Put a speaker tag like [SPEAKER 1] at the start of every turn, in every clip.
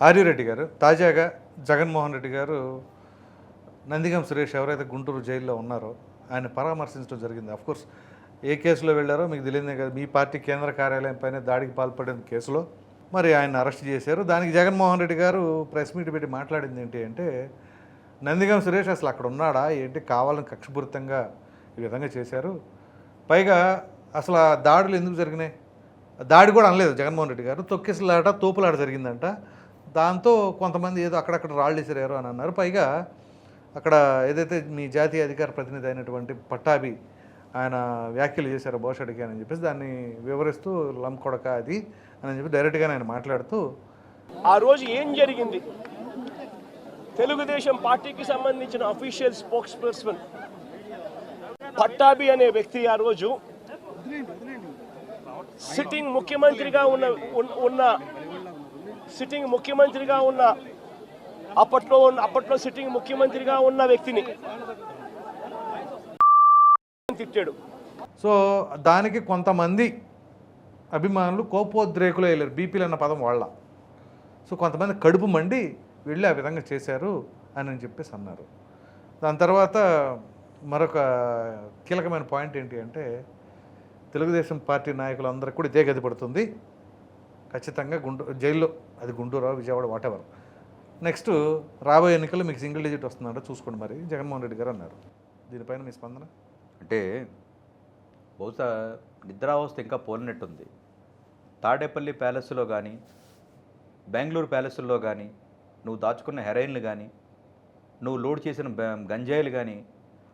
[SPEAKER 1] ఆర్యరెడ్డి గారు తాజాగా జగన్మోహన్ రెడ్డి గారు నందిగం సురేష్ ఎవరైతే గుంటూరు జైల్లో ఉన్నారో ఆయన పరామర్శించడం జరిగింది. అఫ్కోర్స్ ఏ కేసులో వెళ్ళారో మీకు తెలియదే కదా మీ పార్టీ కేంద్ర కార్యాలయం పైన దాడికి పాల్పడిన కేసులో మరి ఆయన అరెస్ట్ చేశారు. దానికి జగన్మోహన్ రెడ్డి గారు ప్రెస్ మీట్ పెట్టి మాట్లాడింది ఏంటి అంటే నందిగం సురేష్ అసలు అక్కడ ఉన్నాడా? ఏంటి? కావాలని కక్షపూరితంగా ఈ విధంగా చేశారు. పైగా అసలు ఆ దాడులు ఎందుకు జరిగినాయి? దాడి కూడా అనలేదు జగన్మోహన్ రెడ్డి గారు. తొక్కిసలాట తోపులాట జరిగిందంట. దాంతో కొంతమంది ఏదో అక్కడక్కడ రాళ్ళు విసిరారు అని అన్నారు. పైగా అక్కడ ఏదైతే మీ జాతీయ అధికార ప్రతినిధి అయినటువంటి పట్టాభి ఆయన వ్యాఖ్యలు చేశారు భోషడికి అని చెప్పేసి దాన్ని వివరిస్తూ లంకొడక అది అని చెప్పి డైరెక్ట్గానే ఆయన మాట్లాడుతూ
[SPEAKER 2] ఆ రోజు ఏం జరిగింది? తెలుగుదేశం పార్టీకి సంబంధించిన అఫీషియల్ స్పోక్స్ పర్సన్ పట్టాభి అనే వ్యక్తి ఆ రోజు సిట్టింగ్ ముఖ్యమంత్రిగా ఉన్న ఉన్న- ఉన్న సిట్టింగ్ ముఖ్యమంత్రిగా ఉన్న అప్పట్లో ఉన్న అప్పట్లో సిట్టింగ్ ముఖ్యమంత్రిగా ఉన్న వ్యక్తిని తిట్టాడు.
[SPEAKER 1] సో దానికి కొంతమంది అభిమానులు కోపోద్రేకులు వెళ్ళారు బీపీలు అన్న పదం వాళ్ళ. సో కొంతమంది కడుపు మండి వెళ్ళి ఆ విధంగా చేశారు అని అని చెప్పేసి అన్నారు. దాని తర్వాత మరొక కీలకమైన పాయింట్ ఏంటి అంటే తెలుగుదేశం పార్టీ నాయకులందరికీ కూడా ఇదే గది పడుతుంది. ఖచ్చితంగా గుండు జైల్లో అది గుంటూరు విజయవాడ వాటెవర్ నెక్స్ట్ రాబోయే ఎన్నికల్లో మీకు సింగిల్ డిజిట్ వస్తుందంట చూసుకోండి మరి. జగన్మోహన్ రెడ్డి గారు అన్నారు. దీనిపైన మీ స్పందన?
[SPEAKER 3] అంటే బహుశా నిద్రావస్థ ఇంకా పోలినట్టుంది. తాడేపల్లి ప్యాలెస్లో కానీ బెంగళూరు ప్యాలెస్లో కానీ నువ్వు దాచుకున్న హెరైన్లు కానీ నువ్వు లోడ్ చేసిన గంజాయిలు కానీ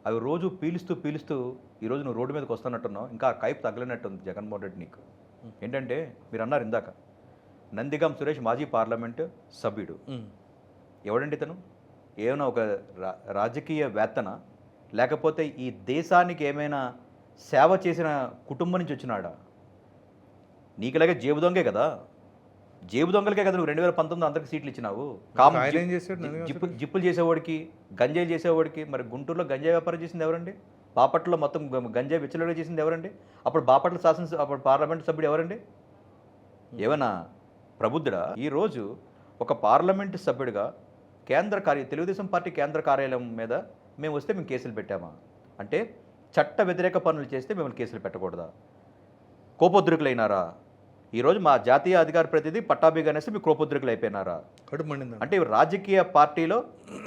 [SPEAKER 3] అవి రోజు పీలుస్తూ పీలుస్తూ ఈరోజు నువ్వు రోడ్డు మీదకి వస్తున్నట్టున్నావు. ఇంకా ఆ కైపు తగలినట్టుంది జగన్మోహన్ రెడ్డి నీకు. ఏంటంటే మీరు అన్నారు ఇందాక నందిగాం సురేష్ మాజీ పార్లమెంటు సభ్యుడు. ఎవడండి ఇతను? ఏమైనా ఒక రాజకీయ వేత్తన? లేకపోతే ఈ దేశానికి ఏమైనా సేవ చేసిన కుటుంబం నుంచి వచ్చినాడా? నీకులాగే జేబు దొంగే కదా? జేబు దొంగలకే కదా నువ్వు రెండు వేల పంతొమ్మిది అందరికి సీట్లు ఇచ్చినావు. జిప్పు జిప్పులు చేసేవాడికి గంజాయిలు చేసేవాడికి మరి గుంటూరులో గంజాయి వ్యాపారం చేసింది ఎవరండి? బాపట్లలో మొత్తం గంజాయి విచ్చలవిడి చేసింది ఎవరండి? అప్పుడు బాపట్ల శాసన అప్పుడు పార్లమెంట్ సభ్యుడు ఎవరండి? ఏమన్నా ప్రబుద్ధుడా? ఈరోజు ఒక పార్లమెంటు సభ్యుడిగా కేంద్ర కార్య తెలుగుదేశం పార్టీ కేంద్ర కార్యాలయం మీద మేము వస్తే మేము కేసులు పెట్టామా? అంటే చట్ట వ్యతిరేక పనులు చేస్తే మిమ్మల్ని కేసులు పెట్టకూడదా? కోపోద్రికులైనారా? ఈరోజు మా జాతీయ అధికార ప్రతినిధి పట్టాభి గణేష్ మీ కోపోద్రికులు అయిపోయినారా అంటే రాజకీయ పార్టీలో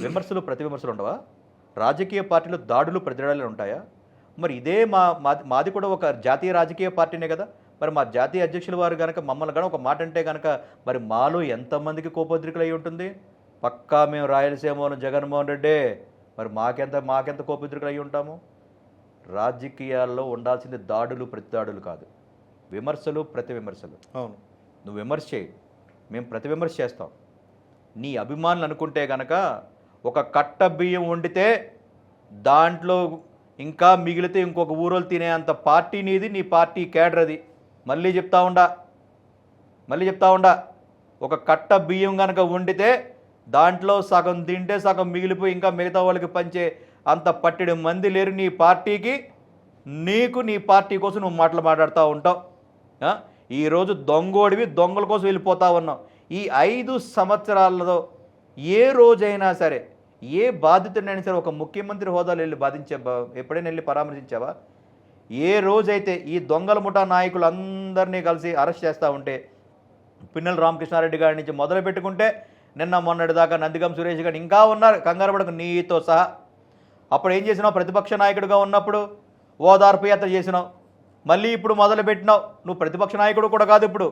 [SPEAKER 3] విమర్శలు ప్రతి విమర్శలు ఉండవా? రాజకీయ పార్టీలో దాడులు ప్రతిదాడులు ఉంటాయా? మరి ఇదే మా మాది మాది కూడా ఒక జాతీయ రాజకీయ పార్టీనే కదా. మరి మా జాతీయ అధ్యక్షుల వారు కనుక మమ్మల్ని కనుక ఒక మాట అంటే కనుక మరి మాలో ఎంతమందికి కోపోద్రికులు అయి ఉంటుంది? పక్కా మేము రాయలసీమలో జగన్మోహన్ రెడ్డి. మరి మాకెంత మాకెంత కోపోద్రికులు అయి ఉంటాము? రాజకీయాల్లో ఉండాల్సింది దాడులు ప్రతి దాడులు కాదు. విమర్శలు ప్రతి విమర్శలు.
[SPEAKER 1] అవును.
[SPEAKER 3] నువ్వు విమర్శ చేయి. మేము ప్రతి విమర్శ చేస్తాం. నీ అభిమానులు అనుకుంటే గనక ఒక కట్ట బియ్యం వండితే దాంట్లో ఇంకా మిగిలితే ఇంకొక ఊరోలు తినే అంత పార్టీ నీది నీ పార్టీ కేడర్ అది. మళ్ళీ చెప్తా ఉండా. మళ్ళీ చెప్తా ఉండా. ఒక కట్ట బియ్యం కనుక వండితే దాంట్లో సగం తింటే సగం మిగిలిపోయి ఇంకా మిగతా వాళ్ళకి పంచే అంత పట్టెడు మంది లేరు నీ పార్టీకి. నీకు నీ పార్టీ కోసం నువ్వు మాటలు మాట్లాడుతూ ఉంటావు. ఈరోజు దొంగోడివి దొంగల కోసం వెళ్ళిపోతా ఉన్నావు. ఈ ఐదు సంవత్సరాలలో ఏ రోజైనా సరే ఏ బాధితుడైనా సరే ఒక ముఖ్యమంత్రి హోదాలో వెళ్ళి బాధించే ఎప్పుడైనా వెళ్ళి పరామర్శించావా? ఏ రోజైతే ఈ దొంగల ముఠా నాయకులందరినీ కలిసి అరెస్ట్ చేస్తూ ఉంటే పిన్నెల రామకృష్ణారెడ్డి గారి నుంచి మొదలు పెట్టుకుంటే నిన్న మొన్నటి దాకా నందిగం సురేష్ గారు ఇంకా ఉన్నారు కంగారు పడకు నీతో సహా. అప్పుడు ఏం చేసినావు? ప్రతిపక్ష నాయకుడిగా ఉన్నప్పుడు ఓదార్పు యాత్ర చేసినావు. మళ్ళీ ఇప్పుడు మొదలు పెట్టినావు. నువ్వు ప్రతిపక్ష నాయకుడు కూడా కాదు ఇప్పుడు.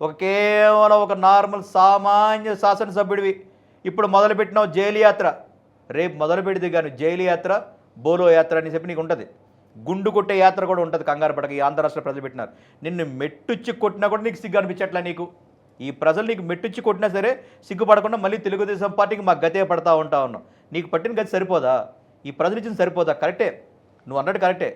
[SPEAKER 3] ఒక కేవలం ఒక నార్మల్ సామాన్య శాసనసభ్యుడివి. ఇప్పుడు మొదలు పెట్టినావు జైలు యాత్ర. రేపు మొదలు పెడితే కానీ జైలు యాత్ర బోలో యాత్ర అని చెప్పి నీకు ఉంటుంది. గుండు కొట్టే యాత్ర కూడా ఉంటుంది కంగారు పడక ఈ ఆంధ్ర రాష్ట్ర ప్రజలు పెట్టినారు. నిన్ను మెట్టుచ్చి కొట్టినా కూడా నీకు సిగ్గు అనిపించట్లా నీకు. ఈ ప్రజలు నీకు మెట్టుచ్చి కొట్టినా సరే సిగ్గుపడకుండా మళ్ళీ తెలుగుదేశం పార్టీకి మాకు గతే పడతా ఉంటా ఉన్నాం నీకు పట్టిన గతి సరిపోదా? ఈ ప్రజలు ఇచ్చిన సరిపోదా? కరెక్టే. నువ్వు అన్నట్టు కరెక్టే.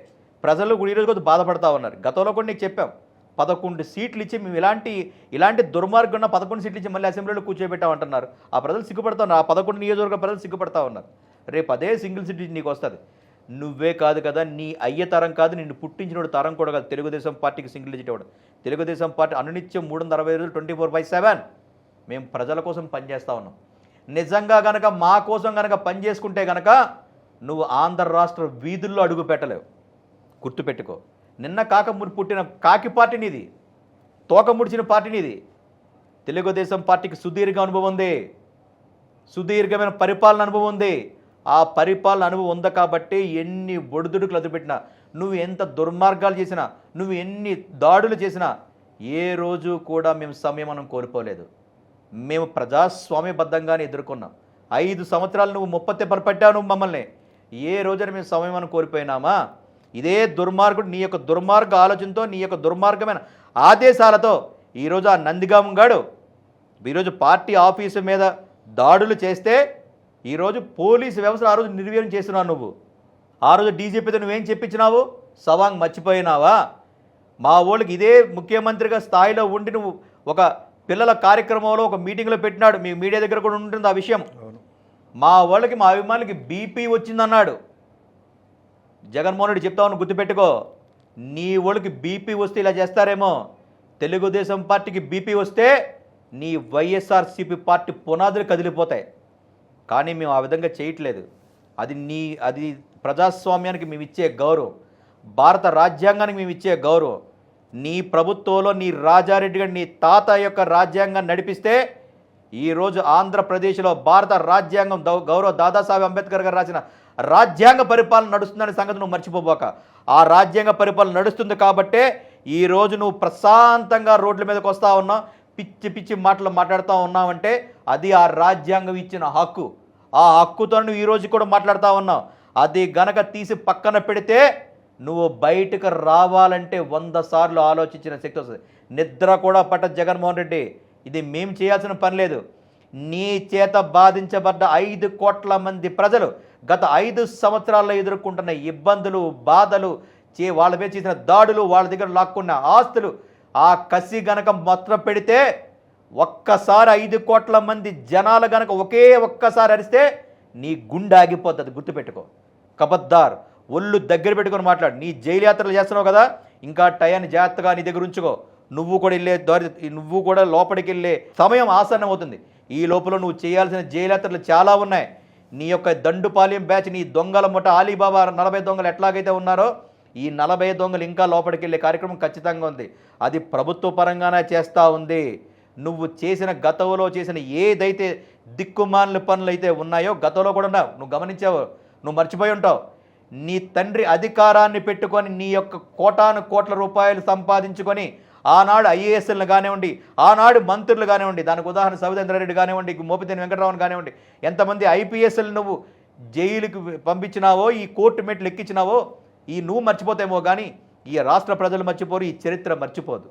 [SPEAKER 3] ప్రజలు కూడా ఈరోజు కొద్దిగా బాధపడతా ఉన్నారు. గతంలో కూడా నీకు చెప్పాం. పదకొండు సీట్లు ఇచ్చి మేము ఇలాంటి ఇలాంటి దుర్మార్గం పదకొండు సీట్లు ఇచ్చి మళ్ళీ అసెంబ్లీలో కూర్చోబెట్టామంటున్నారు ఆ ప్రజలు సిగ్గుపడతా ఉన్నారు. ఆ పదకొండు నియోజకవర్గ ప్రజలు సిగ్గుపడతా ఉన్నారు. రేపు అదే సింగిల్ సీట్ నీకు వస్తుంది. నువ్వే కాదు కదా నీ అయ్య తరం కాదు నిన్ను పుట్టించినోడు తరం కూడా కాదు. తెలుగుదేశం పార్టీకి సింగిల్ డిజిట్ ఇవ్వడం తెలుగుదేశం పార్టీ అనునిత్యం మూడు వందల అరవై రోజులు ట్వంటీ ఫోర్ బై సెవెన్ మేము ప్రజల కోసం పనిచేస్తూ ఉన్నాం. నిజంగా గనక మా కోసం గనక పని చేసుకుంటే గనక నువ్వు ఆంధ్ర రాష్ట్ర వీధుల్లో అడుగు పెట్టలేవు. గుర్తుపెట్టుకో. నిన్న కాకముడి పుట్టిన కాకి పార్టీనిది తోక ముడిచిన పార్టీనిది తెలుగుదేశం పార్టీకి సుదీర్ఘ అనుభవం ఉంది. సుదీర్ఘమైన పరిపాలన అనుభవం ఉంది. ఆ పరిపాలన అనుభవం ఉంది కాబట్టి ఎన్ని ఒడిదుడుకులు అదుపెట్టినా నువ్వు ఎంత దుర్మార్గాలు చేసినా నువ్వు ఎన్ని దాడులు చేసినా ఏ రోజు కూడా మేము సంయమనం కోల్పోలేదు. మేము ప్రజాస్వామ్యబద్ధంగానే ఎదుర్కొన్నాం. ఐదు సంవత్సరాలు నువ్వు ముప్పత్తి పరపట్టావు నువ్వు మమ్మల్ని. ఏ రోజున మేము సమయం కోల్పోయినామా? ఇదే దుర్మార్గుడు నీ యొక్క దుర్మార్గ ఆలోచనతో నీ యొక్క దుర్మార్గమైన ఆదేశాలతో ఈరోజు ఆ నందిగామంగాడు ఈరోజు పార్టీ ఆఫీసు మీద దాడులు చేస్తే ఈరోజు పోలీసు వ్యవస్థ ఆ రోజు నిర్వీర్యం చేస్తున్నావు నువ్వు. ఆ రోజు డీజీపీతో నువ్వేం చెప్పించినావు? సవాంగ్ మర్చిపోయినావా? మా ఊళ్ళకి ఇదే ముఖ్యమంత్రిగా స్థాయిలో ఉండి నువ్వు ఒక పిల్లల కార్యక్రమంలో ఒక మీటింగ్లో పెట్టినాడు. మీ మీడియా దగ్గర కూడా ఉంటుంది ఆ విషయం. మా వాళ్ళకి మా అభిమానులకి బీపీ వచ్చిందన్నాడు. జగన్మోహన్ రెడ్డి చెప్తా ఉన్నాను గుర్తుపెట్టుకో. నీ వాళ్ళకి బీపీ వస్తే ఇలా చేస్తారేమో. తెలుగుదేశం పార్టీకి బీపీ వస్తే నీ వైఎస్ఆర్సీపీ పార్టీ పునాదులు కదిలిపోతాయి. కానీ మేము ఆ విధంగా చేయట్లేదు. అది నీ అది ప్రజాస్వామ్యానికి మేము ఇచ్చే గౌరవం. భారత రాజ్యాంగానికి మేము ఇచ్చే గౌరవం. నీ ప్రభుత్వంలో నీ రాజారెడ్డి గారు నీ తాత యొక్క రాజ్యాంగం నడిపిస్తే ఈరోజు ఆంధ్రప్రదేశ్లో భారత రాజ్యాంగం దౌ- గౌరవ దాదాసాహెబ్ అంబేద్కర్ గారు రాసిన రాజ్యాంగ పరిపాలన నడుస్తుందనే సంగతి నువ్వు మర్చిపోబోక. ఆ రాజ్యాంగ పరిపాలన నడుస్తుంది కాబట్టే ఈరోజు నువ్వు ప్రశాంతంగా రోడ్ల మీదకి వస్తూ ఉన్నావు పిచ్చి పిచ్చి మాటలు మాట్లాడుతూ ఉన్నావంటే అది ఆ రాజ్యాంగం ఇచ్చిన హక్కు. ఆ హక్కుతో నువ్వు ఈరోజు కూడా మాట్లాడుతూ ఉన్నావు. అది గనక తీసి పక్కన పెడితే నువ్వు బయటకు రావాలంటే వంద సార్లు ఆలోచించిన శక్తి వస్తుంది. నిద్ర కూడా పట్ట జగన్మోహన్ రెడ్డి. ఇది మేము చేయాల్సిన పని లేదు. నీ చేత బాధించబడ్డ ఐదు కోట్ల మంది ప్రజలు గత ఐదు సంవత్సరాల్లో ఎదుర్కొంటున్న ఇబ్బందులు బాధలు చే వాళ్ళ మీద చేసిన దాడులు వాళ్ళ దగ్గర లాక్కున్న ఆస్తులు ఆ కసి గనక మొత్తం పెడితే ఒక్కసారి ఐదు కోట్ల మంది జనాలు గనక ఒకే ఒక్కసారి అరిస్తే నీ గుండె ఆగిపోతుంది గుర్తుపెట్టుకో. కబద్దార్ ఒళ్ళు దగ్గర పెట్టుకొని మాట్లాడు. నీ జైలు యాత్రలు చేస్తున్నావు కదా ఇంకా టయాన్ని జాగ్రత్తగా నీ దగ్గర ఉంచుకో. నువ్వు కూడా వెళ్ళే దారి నువ్వు కూడా లోపలికి వెళ్ళే సమయం ఆసన్నం అవుతుంది. ఈ లోపల నువ్వు చేయాల్సిన జైలు యాత్రలు చాలా ఉన్నాయి. నీ యొక్క దండుపాలెం బ్యాచ్ నీ దొంగల ముఠ అలీబాబా నలభై దొంగలు ఎట్లాగైతే ఉన్నారో ఈ నలభై దొంగలు ఇంకా లోపలికి వెళ్ళే కార్యక్రమం ఖచ్చితంగా ఉంది. అది ప్రభుత్వ పరంగానే చేస్తూ ఉంది. నువ్వు చేసిన గతంలో చేసిన ఏదైతే దిక్కుమాలిన పనులు అయితే ఉన్నాయో గతంలో కూడా ఉన్నావు. నువ్వు గమనించావు. నువ్వు మర్చిపోయి ఉంటావు. నీ తండ్రి అధికారాన్ని పెట్టుకొని నీ యొక్క కోటాను కోట్ల రూపాయలు సంపాదించుకొని ఆనాడు ఐఏఎస్ఎల్ని కానివ్వండి ఆనాడు మంత్రులు కానివ్వండి దానికి ఉదాహరణ సవితేంద్రారెడ్డి కానివ్వండి మోపిదేని వెంకటరామన్ కానివ్వండి ఎంతమంది ఐపీఎస్ఎల్ నువ్వు జైలుకి పంపించినావో ఈ కోర్టు మెట్లు ఎక్కించినావో ఈ నువ్వు మర్చిపోతేమో కానీ ఈ రాష్ట్ర ప్రజలు మర్చిపోరు ఈ చరిత్ర మర్చిపోదు.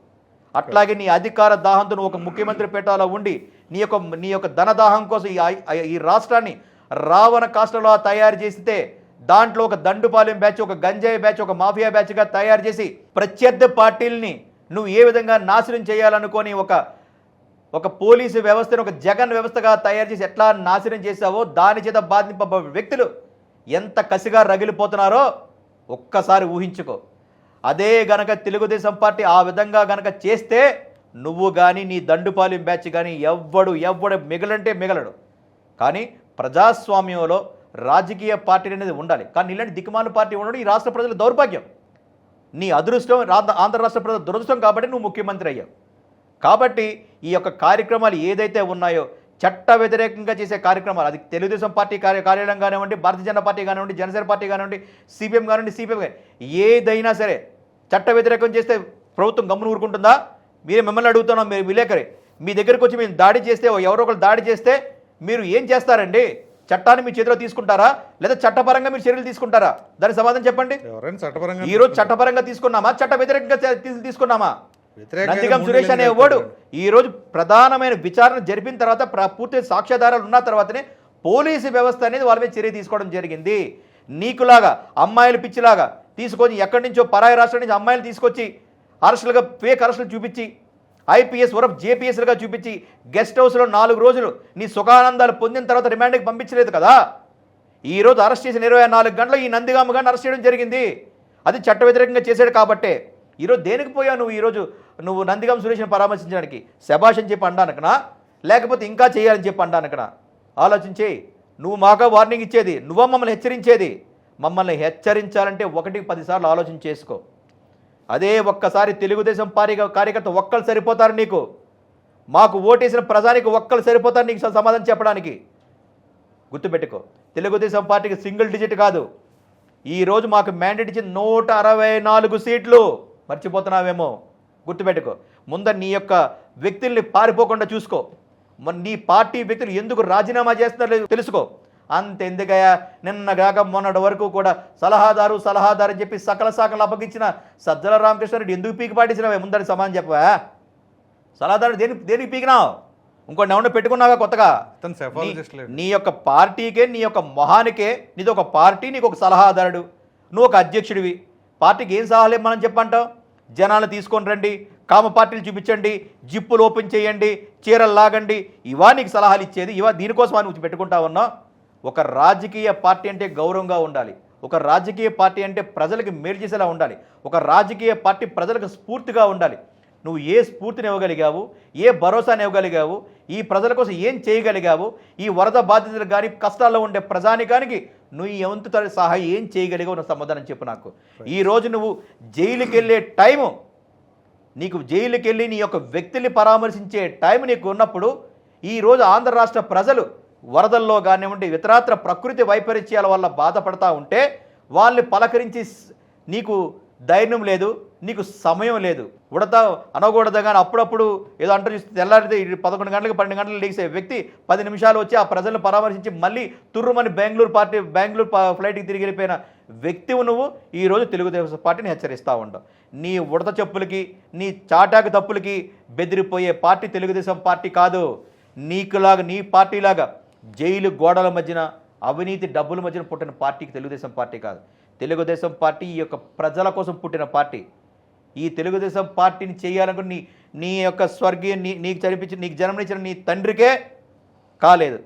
[SPEAKER 3] అట్లాగే నీ అధికార దాహంతో నువ్వు ఒక ముఖ్యమంత్రి పీఠాలో ఉండి నీ యొక్క నీ యొక్క ధనదాహం కోసం ఈ ఈ రాష్ట్రాన్ని రావణ కాష్టలో తయారు చేస్తే దాంట్లో ఒక దండుపాలెం బ్యాచ్ ఒక గంజాయి బ్యాచ్ ఒక మాఫియా బ్యాచ్గా తయారు చేసి ప్రత్యర్థి పార్టీల్ని నువ్వు ఏ విధంగా నాశనం చేయాలనుకొని ఒక ఒక పోలీసు వ్యవస్థను ఒక జగన్ వ్యవస్థగా తయారు చేసి ఎట్లా నాశనం చేశావో దాని చేత బాధింప వ్యక్తులు ఎంత కసిగా రగిలిపోతున్నారో ఒక్కసారి ఊహించుకో. అదే గనక తెలుగుదేశం పార్టీ ఆ విధంగా గనక చేస్తే నువ్వు కానీ నీ దండుపాలెం బ్యాచ్ కానీ ఎవ్వడు ఎవ్వడు మిగలంటే మిగలడు. కానీ ప్రజాస్వామ్యంలో రాజకీయ పార్టీ అనేది ఉండాలి. కానీ ఇలాంటి దిక్కుమాల పార్టీ ఉండడం ఈ రాష్ట్ర ప్రజల దౌర్భాగ్యం. నీ అదృష్టం రా- ఆంధ్ర రాష్ట్ర ప్రజల దురదృష్టం కాబట్టి నువ్వు ముఖ్యమంత్రి అయ్యావు. కాబట్టి ఈ యొక్క కార్యక్రమాలు ఏదైతే ఉన్నాయో చట్ట వ్యతిరేకంగా చేసే కార్యక్రమాలు అది తెలుగుదేశం పార్టీ కార్య కార్యాలయం కానివ్వండి భారతీయ జనతా పార్టీ కానివ్వండి జనసేన పార్టీ కానివ్వండి సిపిఎం కానివ్వండి సిపిఎం ఏదైనా సరే చట్ట వ్యతిరేకం చేస్తే ప్రభుత్వం గమ్మున ఊరుకుంటుందా? మీరే మిమ్మల్ని అడుగుతున్నాం మీరు విలేకరి. మీ దగ్గరకు వచ్చి మేము దాడి చేస్తే ఎవరో ఒకరు దాడి చేస్తే మీరు ఏం చేస్తారండి? చట్టాన్ని మీ చేతిలో తీసుకుంటారా? లేదా చట్టపరంగా మీరు చర్యలు తీసుకుంటారా? దానికి సమాధానం చెప్పండి.
[SPEAKER 1] ఎవరైనా చట్టపరంగా
[SPEAKER 3] తీసుకున్నామా? చట్ట వ్యతిరేకంగా తీసుకున్నామా? నందిగం సురేష్
[SPEAKER 1] నెలలు
[SPEAKER 3] అనేవాడు
[SPEAKER 1] చెప్పాడు.
[SPEAKER 3] ఈ రోజు ప్రధానమైన విచారణ జరిపిన తర్వాత ప్ర- పూర్తి సాక్ష్యాధారాలు ఉన్న తర్వాతనే పోలీసు వ్యవస్థ అనేది వాళ్ళ మీద చర్య తీసుకోవడం జరిగింది. నీకులాగా అమ్మాయిలు పిచ్చిలాగా తీసుకొని ఎక్కడి నుంచో పరాయి రాష్ట్రం నుంచి అమ్మాయిలు తీసుకొచ్చి అరెస్టులుగా ఫేక్ అరెస్టులు చూపించి ఐపీఎస్ వరఫ్ జేపీఎస్లుగా చూపించి గెస్ట్ హౌస్లో నాలుగు రోజులు నీ సుఖానందాలు పొందిన తర్వాత రిమాండ్కి పంపించలేదు కదా? ఈ రోజు అరెస్ట్ చేసిన ఇరవై నాలుగు గంటలు ఈ నందిగామ గారిని అరెస్ట్ చేయడం జరిగింది. అది చట్ట వ్యతిరేకంగా చేశాడు కాబట్టే. ఈరోజు దేనికి పోయావు నువ్వు ఈరోజు నువ్వు నందిగం సురేష్ని పరామర్శించడానికి శభాష్ అని చెప్పి అనడానికనా లేకపోతే ఇంకా చేయాలని చెప్పి అంటాను ఆలోచించి నువ్వు మాగా వార్నింగ్ ఇచ్చేది నువ్వు మమ్మల్ని హెచ్చరించేది. మమ్మల్ని హెచ్చరించాలంటే ఒకటికి పదిసార్లు ఆలోచన చేసుకో. అదే ఒక్కసారి తెలుగుదేశం పార్టీ కార్యకర్త ఒక్కరు సరిపోతారు నీకు. మాకు ఓటేసిన ప్రజానికి ఒక్కరు సరిపోతారు నీకు సమాధానం చెప్పడానికి. గుర్తుపెట్టుకో తెలుగుదేశం పార్టీకి సింగిల్ డిజిట్ కాదు. ఈరోజు మాకు మ్యాండేట్ ఇచ్చిన నూట అరవై నాలుగు సీట్లు. మర్చిపోతున్నావేమో. గుర్తుపెట్టుకో. ముందర నీ యొక్క వ్యక్తుల్ని పారిపోకుండా చూసుకో. మరి నీ పార్టీ వ్యక్తులు ఎందుకు రాజీనామా చేస్తున్నారో తెలుసుకో. అంత ఎందుకయ్యా నిన్న కాక మొన్నటి వరకు కూడా సలహాదారు సలహాదారు అని చెప్పి సకల శాఖలు అప్పగించిన సజ్జల రామకృష్ణారెడ్డి ఎందుకు పీకి పాటించినవే? ముందర సమాధానం చెప్పవా? సలహాదారు దేనికి దేనికి పీకినావు? ఇంకోటి ఏమన్నా పెట్టుకున్నావా కొత్తగా? నీ- యొక్క పార్టీకే నీ యొక్క మొహానికే నీది ఒక పార్టీ నీకు ఒక సలహాదారుడు. నువ్వు ఒక అధ్యక్షుడివి. పార్టీకి ఏం సలహాలు ఇవ్వమని చెప్పంటావు? జనాలు తీసుకొని రండి కామ పార్టీలు చూపించండి జిప్పులు ఓపెన్ చేయండి చీరలు లాగండి. ఇవా నీకు సలహాలు ఇచ్చేది ఇవా దీనికోసం నువ్వు పెట్టుకుంటా ఉన్నా ఒక రాజకీయ పార్టీ అంటే గౌరవంగా ఉండాలి. ఒక రాజకీయ పార్టీ అంటే ప్రజలకు మేలు చేసేలా ఉండాలి. ఒక రాజకీయ పార్టీ ప్రజలకు స్ఫూర్తిగా ఉండాలి. నువ్వు ఏ స్ఫూర్తిని ఇవ్వగలిగావు? ఏ భరోసాని ఇవ్వగలిగావు? ఈ ప్రజల కోసం ఏం చేయగలిగావు? ఈ వరద బాధితులు కానీ కష్టాల్లో ఉండే ప్రజానికానికి నువ్వు ఎంత తర- సహాయం ఏం చేయగలిగావు నా సమాధానం చెప్పు నాకు. ఈ రోజు నువ్వు జైలుకి వెళ్ళే టైము నీకు జైలుకి వెళ్ళి నీ యొక్క వ్యక్తిని పరామర్శించే టైం నీకు ఉన్నప్పుడు ఈరోజు ఆంధ్ర రాష్ట్ర ప్రజలు వరదల్లో కానివ్వండి ఇతరాత్ర ప్రకృతి వైపరీత్యాల వల్ల బాధపడతా ఉంటే వాళ్ళని పలకరించి నీకు ధైర్యం లేదు నీకు సమయం లేదు. ఉడతా అనకూడదు కానీ అప్పుడప్పుడు ఏదో అంటారు చూస్తే తెల్లారితే పదకొండు గంటలకు పన్నెండు గంటలకు లేచే వ్యక్తి పది నిమిషాలు వచ్చి ఆ ప్రజలను పరామర్శించి మళ్ళీ తుర్రుమని బెంగళూరు పార్టీ బెంగళూరు ఫ్లైట్కి తిరిగి వెళ్ళిపోయిన వ్యక్తివు నువ్వు. ఈరోజు తెలుగుదేశం పార్టీని హెచ్చరిస్తూ ఉండవు నీ ఉడత చెప్పులకి నీ చాటాకు తప్పులకి బెదిరిపోయే పార్టీ తెలుగుదేశం పార్టీ కాదు. నీకులాగా నీ పార్టీలాగా జైలు గోడల మధ్యన అవినీతి డబ్బుల మధ్యన పుట్టిన పార్టీకి తెలుగుదేశం పార్టీ కాదు. తెలుగుదేశం పార్టీ ఈ యొక్క ప్రజల కోసం పుట్టిన పార్టీ. ఈ తెలుగుదేశం పార్టీని చేయాలనుకుని నీ నీ యొక్క స్వర్గీయ నీ నీకు చనిపించిన నీకు జన్మనిచ్చిన నీ తండ్రికే కాలేదు.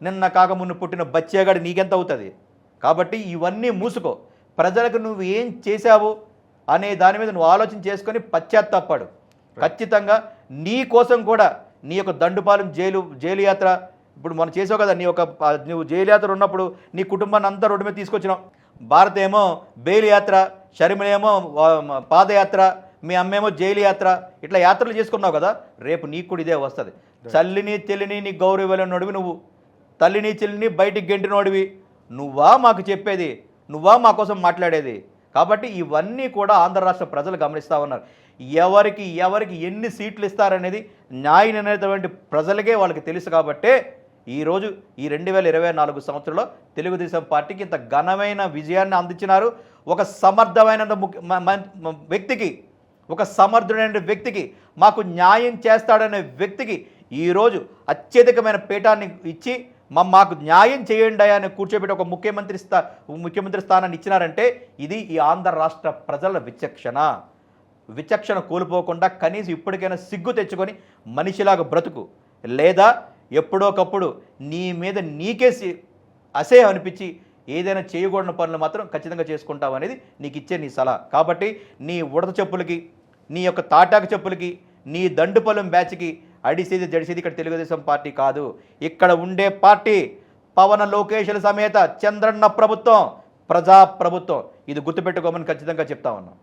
[SPEAKER 3] నిన్న కాక మున్ను పుట్టిన బచ్చేగాడు నీకెంత అవుతుంది? కాబట్టి ఇవన్నీ మూసుకో. ప్రజలకు నువ్వు ఏం చేశావు అనే దాని మీద నువ్వు ఆలోచన చేసుకొని పశ్చాత్తాపడు ఖచ్చితంగా నీ కోసం కూడా నీ యొక్క దండుపాలెం జైలు జైలు యాత్ర ఇప్పుడు మనం చేసావు కదా నీ యొక్క నువ్వు జైలు యాత్ర ఉన్నప్పుడు నీ కుటుంబాన్ని అంతా రోడ్డు మీద తీసుకొచ్చినావు భారత్ ఏమో బెయిల్ యాత్ర ఆ, పాదయాత్ర మీ అమ్మేమో జైలు యాత్ర ఇట్లా యాత్రలు చేసుకున్నావు కదా రేపు నీకు కూడా ఇదే వస్తుంది. చల్లిని తెల్లిని నీ గౌరవనోడివి నువ్వు. తల్లిని చెల్లిని బయటికి గెంటినోడివి నువ్వా మాకు చెప్పేది నువ్వా మా కోసం మాట్లాడేది. కాబట్టి ఇవన్నీ కూడా ఆంధ్ర రాష్ట్ర ప్రజలు గమనిస్తూ ఉన్నారు. ఎవరికి ఎవరికి ఎన్ని సీట్లు ఇస్తారనేది న్యాయం అనేటువంటి ప్రజలకే వాళ్ళకి తెలుసు కాబట్టే ఈరోజు ఈ రెండు వేల ఇరవై నాలుగు సంవత్సరంలో తెలుగుదేశం పార్టీకి ఇంత ఘనమైన విజయాన్ని అందించినారు. ఒక సమర్థమైన ముఖ్య- వ్యక్తికి ఒక సమర్థుడైన వ్యక్తికి మాకు న్యాయం చేస్తాడనే వ్యక్తికి ఈరోజు అత్యధికమైన పీఠాన్ని ఇచ్చి మా మాకు న్యాయం చేయండి అని కూర్చోబెట్టి ఒక ముఖ్యమంత్రి స్థా ముఖ్యమంత్రి స్థానాన్ని ఇచ్చినారంటే ఇది ఈ ఆంధ్ర రాష్ట్ర ప్రజల విచక్షణ. విచక్షణ కోల్పోకుండా కనీసం ఇప్పటికైనా సిగ్గు తెచ్చుకొని మనిషిలాగా బ్రతుకు. లేదా ఎప్పుడోకప్పుడు నీ మీద నీకేసి అసహ్యం అనిపించి ఏదైనా చేయకూడని పనులు మాత్రం ఖచ్చితంగా చేసుకుంటావు అనేది నీకు ఇచ్చే నీ సలహా. కాబట్టి నీ ఉడత చెప్పులకి నీ యొక్క తాటాకు చెప్పులకి నీ దండుపొలం బ్యాచ్కి అడిసేది జడిసేది ఇక్కడ తెలుగుదేశం పార్టీ కాదు. ఇక్కడ ఉండే పార్టీ పవన లోకేషుల సమేత చంద్రన్న ప్రభుత్వం ప్రజా ప్రభుత్వం ఇది గుర్తుపెట్టుకోమని ఖచ్చితంగా చెప్తా ఉన్నాం.